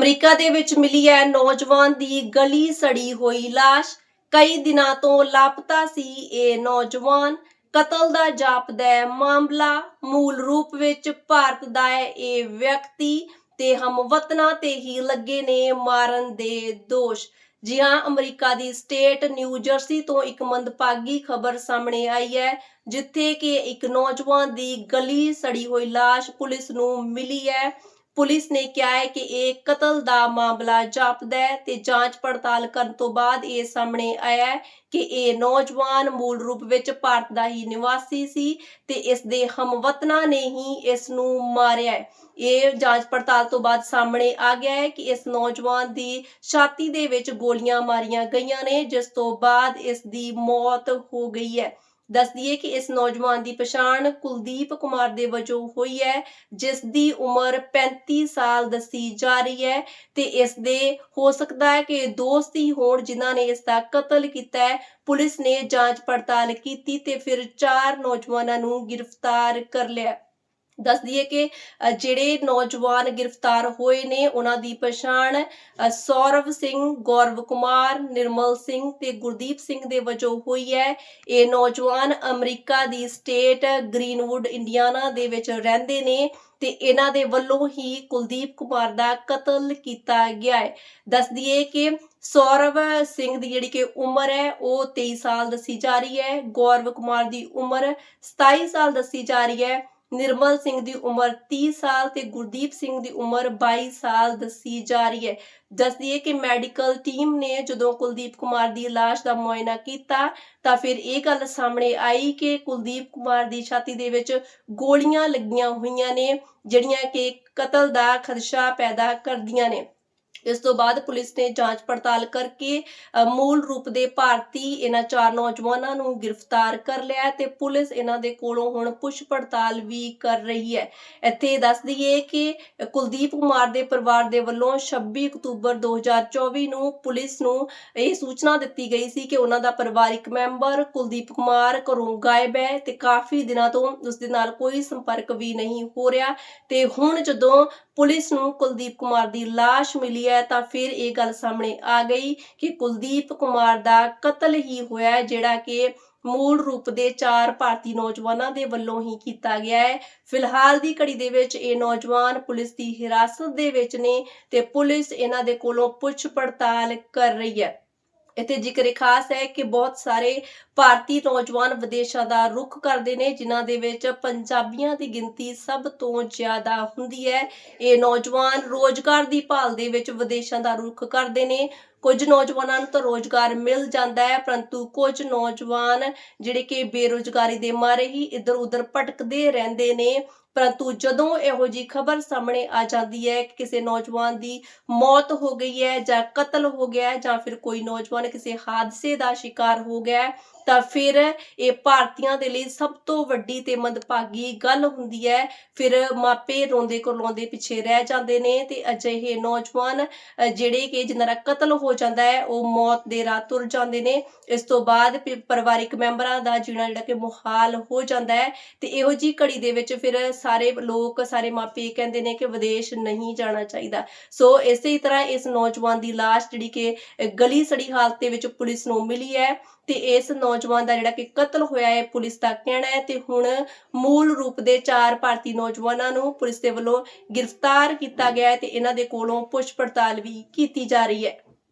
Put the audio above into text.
America ਦੇ ਵਿੱਚ ਮਿਲੀ ਹੈ। ਨੌਜਵਾਨ ਦੀ ਗਲੀ ਸੜੀ ਹੋਈ ਲਾਸ਼। ਕਈ ਦਿਨਾਂ ਤੋਂ ਲਾਪਤਾ ਸੀ ਇਹ ਨੌਜਵਾਨ। ਕਤਲ ਦਾ ਜਾਪਦਾ ਮਾਮਲਾ ਮੂਲ ਰੂਪ ਵਿੱਚ ਭਾਰਤ ਦਾ ਹੈ। ਇਹ ਵਿਅਕਤੀ ਤੇ ਹਮਵਤਨਾਂ ਤੇ ਹੀ ਲੱਗੇ ਨੇ ਮਾਰਨ ਦੇ ਦੋਸ਼। ਜੀ ਹਾਂ, ਅਮਰੀਕਾ ਦੀ ਸਟੇਟ ਨਿਊ ਜਰਸੀ ਤੋਂ ਇੱਕ ਮੰਦਭਾਗੀ ਖਬਰ ਸਾਹਮਣੇ ਆਈ ਹੈ, ਜਿੱਥੇ ਕਿ ਇੱਕ ਨੌਜਵਾਨ ਦੀ ਗਲੀ ਸੜੀ ਹੋਈ ਲਾਸ਼ ਪੁਲਿਸ ਨੂੰ ਮਿਲੀ ਹੈ। ਪੁਲਿਸ ਨੇ ਕਿਹਾ ਹੈ ਕਿ ਇਹ ਕਤਲ ਦਾ ਮਾਮਲਾ ਜਾਪਦਾ ਹੈ ਤੇ ਜਾਂਚ ਪੜਤਾਲ ਕਰਨ ਤੋਂ ਬਾਅਦ ਇਹ ਸਾਹਮਣੇ ਆਇਆ ਹੈ ਕਿ ਇਹ ਨੌਜਵਾਨ ਮੂਲ ਰੂਪ ਵਿੱਚ ਭਾਰਤ ਦਾ ਹੀ ਨਿਵਾਸੀ ਸੀ ਤੇ ਇਸ ਦੇ ਹਮਵਤਨਾਂ ਨੇ ਹੀ ਇਸ ਨੂੰ ਮਾਰਿਆ ਹੈ। ਇਹ ਜਾਂਚ ਪੜਤਾਲ ਤੋਂ ਬਾਅਦ ਸਾਹਮਣੇ ਆ ਗਿਆ ਹੈ ਕਿ ਇਸ ਨੌਜਵਾਨ ਦੀ ਛਾਤੀ ਦੇ ਵਿੱਚ ਗੋਲੀਆਂ ਮਾਰੀਆਂ ਗਈਆਂ ਨੇ, ਜਿਸ ਤੋਂ ਬਾਅਦ ਇਸ ਦੀ ਮੌਤ ਹੋ ਗਈ ਹੈ। ਦੱਸ ਦਈਏ ਕਿ ਇਸ ਨੌਜਵਾਨ ਦੀ ਪਛਾਣ ਕੁਲਦੀਪ ਕੁਮਾਰ ਦੇ ਵਜੋਂ ਹੋਈ ਹੈ, ਜਿਸ ਦੀ ਉਮਰ 35 ਸਾਲ ਦੱਸੀ ਜਾ ਰਹੀ ਹੈ ਤੇ ਇਸ ਦੇ ਹੋ ਸਕਦਾ ਹੈ ਕਿ ਦੋਸਤ ਹੀ ਹੋਣ ਜਿਨ੍ਹਾਂ ਨੇ ਇਸ ਦਾ ਕਤਲ ਕੀਤਾ ਹੈ। ਪੁਲਿਸ ਨੇ ਜਾਂਚ ਪੜਤਾਲ ਕੀਤੀ ਤੇ ਫਿਰ ਚਾਰ ਨੌਜਵਾਨਾਂ ਨੂੰ ਗ੍ਰਿਫਤਾਰ ਕਰ ਲਿਆ। ਦੱਸ ਦਈਏ ਕਿ ਜਿਹੜੇ ਨੌਜਵਾਨ ਗ੍ਰਿਫਤਾਰ ਹੋਏ ਨੇ, ਉਹਨਾਂ ਦੀ ਪਛਾਣ ਸੌਰਵ ਸਿੰਘ, ਗੌਰਵ ਕੁਮਾਰ, ਨਿਰਮਲ ਸਿੰਘ ਤੇ ਗੁਰਦੀਪ ਸਿੰਘ ਦੇ ਵਜੋਂ ਹੋਈ ਹੈ। ਇਹ ਨੌਜਵਾਨ ਅਮਰੀਕਾ ਦੀ ਸਟੇਟ ਗ੍ਰੀਨਵੁੱਡ, ਇੰਡੀਆਨਾ ਦੇ ਵਿੱਚ ਰਹਿੰਦੇ ਨੇ ਤੇ ਇਹਨਾਂ ਦੇ ਵੱਲੋਂ ਹੀ ਕੁਲਦੀਪ ਕੁਮਾਰ ਦਾ ਕਤਲ ਕੀਤਾ ਗਿਆ ਹੈ। ਦੱਸ ਦਈਏ ਕਿ ਸੌਰਵ ਸਿੰਘ ਦੀ ਜਿਹੜੀ ਕਿ ਉਮਰ ਹੈ, ਉਹ 23 ਸਾਲ ਦੱਸੀ ਜਾ ਰਹੀ ਹੈ। ਗੌਰਵ ਕੁਮਾਰ ਦੀ ਉਮਰ 27 ਸਾਲ ਦੱਸੀ ਜਾ ਰਹੀ ਹੈ। ਨਿਰਮਲ ਸਿੰਘ ਦੀ ਉਮਰ 30 ਸਾਲ ਤੇ ਗੁਰਦੀਪ ਸਿੰਘ ਦੀ ਉਮਰ 22 ਸਾਲ ਦੱਸੀ ਜਾ ਰਹੀ ਹੈ। ਦੱਸਦੀ ਹੈ ਕਿ ਮੈਡੀਕਲ ਟੀਮ ਨੇ ਜਦੋਂ ਕੁਲਦੀਪ ਕੁਮਾਰ ਦੀ ਲਾਸ਼ ਦਾ ਮੁਆਇਨਾ ਕੀਤਾ ਤਾਂ ਫਿਰ ਇਹ ਗੱਲ ਸਾਹਮਣੇ ਆਈ ਕਿ ਕੁਲਦੀਪ ਕੁਮਾਰ ਦੀ ਛਾਤੀ ਦੇ ਵਿੱਚ ਗੋਲੀਆਂ ਲੱਗੀਆਂ ਹੋਈਆਂ ਨੇ, ਜਿਹੜੀਆਂ ਕਿ ਕਤਲ ਦਾ ਖਦਸ਼ਾ ਪੈਦਾ ਕਰਦੀਆਂ ਨੇ। ਇਸ ਤੋਂ ਬਾਅਦ ਪੁਲਿਸ ਨੇ ਜਾਂਚ ਪੜਤਾਲ ਕਰਕੇ ਮੂਲ ਰੂਪ ਦੇ ਭਾਰਤੀ ਇਹਨਾਂ ਚਾਰ ਨੌਜਵਾਨਾਂ ਨੂੰ ਗ੍ਰਿਫਤਾਰ ਕਰ ਲਿਆ ਤੇ ਪੁਲਿਸ ਇਹਨਾਂ ਦੇ ਕੋਲੋਂ ਹੁਣ ਪੁੱਛ ਪੜਤਾਲ ਵੀ ਕਰ ਰਹੀ ਹੈ। ਇੱਥੇ ਦੱਸ ਦਈਏ ਕਿ ਕੁਲਦੀਪ ਕੁਮਾਰ ਦੇ ਪਰਿਵਾਰ ਦੇ ਵੱਲੋਂ 26 ਅਕਤੂਬਰ 2024 ਨੂੰ ਪੁਲਿਸ ਨੂੰ ਇਹ ਸੂਚਨਾ ਦਿੱਤੀ ਗਈ ਸੀ ਕਿ ਉਹਨਾਂ ਦਾ ਪਰਿਵਾਰਿਕ ਮੈਂਬਰ ਕੁਲਦੀਪ ਕੁਮਾਰ ਘਰੋਂ ਗਾਇਬ ਹੈ ਤੇ ਕਾਫੀ ਦਿਨਾਂ ਤੋਂ ਉਸ ਦੇ ਨਾਲ ਕੋਈ ਸੰਪਰਕ ਵੀ ਨਹੀਂ ਹੋ ਰਿਹਾ ਤੇ ਹੁਣ ਜਦੋਂ ਪੁਲਿਸ ਨੂੰ ਕੁਲਦੀਪ ਕੁਮਾਰ ਦੀ ਲਾਸ਼ ਮਿਲੀ ਹੈ, ਤਾਂ ਫਿਰ ਇਹ ਗੱਲ ਸਾਹਮਣੇ ਆ ਗਈ ਕਿ ਕੁਲਦੀਪ ਕੁਮਾਰ ਦਾ ਕਤਲ ਹੀ ਹੋਇਆ ਜਿਹੜਾ ਕਿ ਮੂਲ ਰੂਪ ਦੇ ਚਾਰ ਭਾਰਤੀ ਨੌਜਵਾਨਾਂ ਦੇ ਵੱਲੋਂ ਹੀ ਕੀਤਾ ਗਿਆ ਹੈ। ਫਿਲਹਾਲ ਦੀ ਘੜੀ ਦੇ ਵਿੱਚ ਇਹ ਨੌਜਵਾਨ ਪੁਲਿਸ ਦੀ ਹਿਰਾਸਤ ਦੇ ਵਿੱਚ ਨੇ ਤੇ ਪੁਲਿਸ ਇਹਨਾਂ ਦੇ ਕੋਲੋਂ ਪੁੱਛ ਪੜਤਾਲ ਕਰ ਰਹੀ ਹੈ। ਇੱਥੇ ਜ਼ਿਕਰ ਖਾਸ ਹੈ ਕਿ ਬਹੁਤ ਸਾਰੇ ਭਾਰਤੀ ਨੌਜਵਾਨ ਵਿਦੇਸ਼ਾਂ ਦਾ ਰੁਖ ਕਰਦੇ ਨੇ, ਜਿਨ੍ਹਾਂ ਦੇ ਵਿੱਚ ਪੰਜਾਬੀਆਂ ਦੀ ਗਿਣਤੀ ਸਭ ਤੋਂ ਜ਼ਿਆਦਾ ਹੁੰਦੀ ਹੈ। ਇਹ ਨੌਜਵਾਨ ਰੋਜ਼ਗਾਰ ਦੀ ਭਾਲ ਦੇ ਵਿੱਚ ਵਿਦੇਸ਼ਾਂ ਦਾ ਰੁਖ ਕਰਦੇ ਨੇ। ਕੁਝ ਨੌਜਵਾਨਾਂ ਨੂੰ ਤਾਂ ਰੋਜ਼ਗਾਰ ਮਿਲ ਜਾਂਦਾ ਹੈ, ਪਰੰਤੂ ਕੁਝ ਨੌਜਵਾਨ ਜਿਹੜੇ ਕਿ ਬੇਰੋਜ਼ਗਾਰੀ ਦੇ ਮਾਰੇ ਹੀ ਇੱਧਰ ਉੱਧਰ ਭਟਕਦੇ ਰਹਿੰਦੇ ਨੇ। ਪਰੰਤੂ ਜਦੋਂ ਇਹੋ ਜੀ ਖਬਰ ਸਾਹਮਣੇ ਆ ਜਾਂਦੀ ਹੈ ਕਿ ਕਿਸੇ ਨੌਜਵਾਨ ਦੀ ਮੌਤ ਹੋ ਗਈ ਹੈ ਜਾਂ ਕਤਲ ਹੋ ਗਿਆ ਹੈ ਜਾਂ ਫਿਰ ਕੋਈ ਨੌਜਵਾਨ ਕਿਸੇ ਹਾਦਸੇ ਦਾ ਸ਼ਿਕਾਰ ਹੋ ਗਿਆ ਹੈ, ਤਾਂ ਫਿਰ ਇਹ ਭਾਰਤੀਆਂ ਦੇ ਲਈ ਸਭ ਤੋਂ ਵੱਡੀ ਤੇ ਮੰਦਭਾਗੀ ਗੱਲ ਹੁੰਦੀ ਹੈ। ਫਿਰ ਮਾਪੇ ਰੋਂਦੇ ਕਰਲਾਉਂਦੇ ਪਿੱਛੇ ਰਹਿ ਜਾਂਦੇ ਨੇ ਤੇ ਅਜਿਹੇ ਨੌਜਵਾਨ ਜਿਹੜੇ ਕਿ ਜਿਨ੍ਹਾਂ ਦਾ ਕਤਲ ਹੋ ਹੋ ਜਾਂਦਾ ਹੈ, ਉਹ ਮੌਤ ਦੇ ਰਾਹ ਤੁਰ ਜਾਂਦੇ ਨੇ। ਇਸ ਤੋਂ ਬਾਅਦ ਪਰਿਵਾਰਿਕ ਮੈਂਬਰਾਂ ਦਾ ਜੀਣਾ ਜਿਹੜਾ ਕਿ ਮੁਹਾਲ ਹੋ ਜਾਂਦਾ ਹੈ ਤੇ ਇਹੋ ਜੀ ਘੜੀ ਦੇ ਵਿੱਚ ਫਿਰ ਸਾਰੇ ਲੋਕ, ਸਾਰੇ ਮਾਪੇ ਕਹਿੰਦੇ ਨੇ ਕਿ ਵਿਦੇਸ਼ ਨਹੀਂ ਜਾਣਾ ਚਾਹੀਦਾ। ਸੋ ਇਸੇ ਤਰ੍ਹਾਂ ਇਸ ਨੌਜਵਾਨ ਦੀ ਲਾਸ਼ ਜਿਹੜੀ ਕਿ ਗਲੀ ਸੜੀ ਹਾਲਤ ਦੇ ਵਿੱਚ ਪੁਲਿਸ ਨੂੰ ਮਿਲੀ ਹੈ ਤੇ ਇਸ ਨੌਜਵਾਨ ਦਾ ਜਿਹੜਾ ਕਿ ਕਤਲ ਹੋਇਆ ਹੈ, ਪੁਲਿਸ ਦਾ ਕਹਿਣਾ ਹੈ ਤੇ ਹੁਣ ਮੂਲ ਰੂਪ ਦੇ ਚਾਰ ਭਾਰਤੀ ਨੌਜਵਾਨਾਂ ਨੂੰ ਪੁਲਿਸ ਦੇ ਵੱਲੋਂ ਗ੍ਰਿਫਤਾਰ ਕੀਤਾ ਗਿਆ ਹੈ ਤੇ ਇਹਨਾਂ ਦੇ ਕੋਲੋਂ ਪੁੱਛ ਪੜਤਾਲ ਵੀ ਕੀਤੀ ਜਾ ਰਹੀ ਹੈ।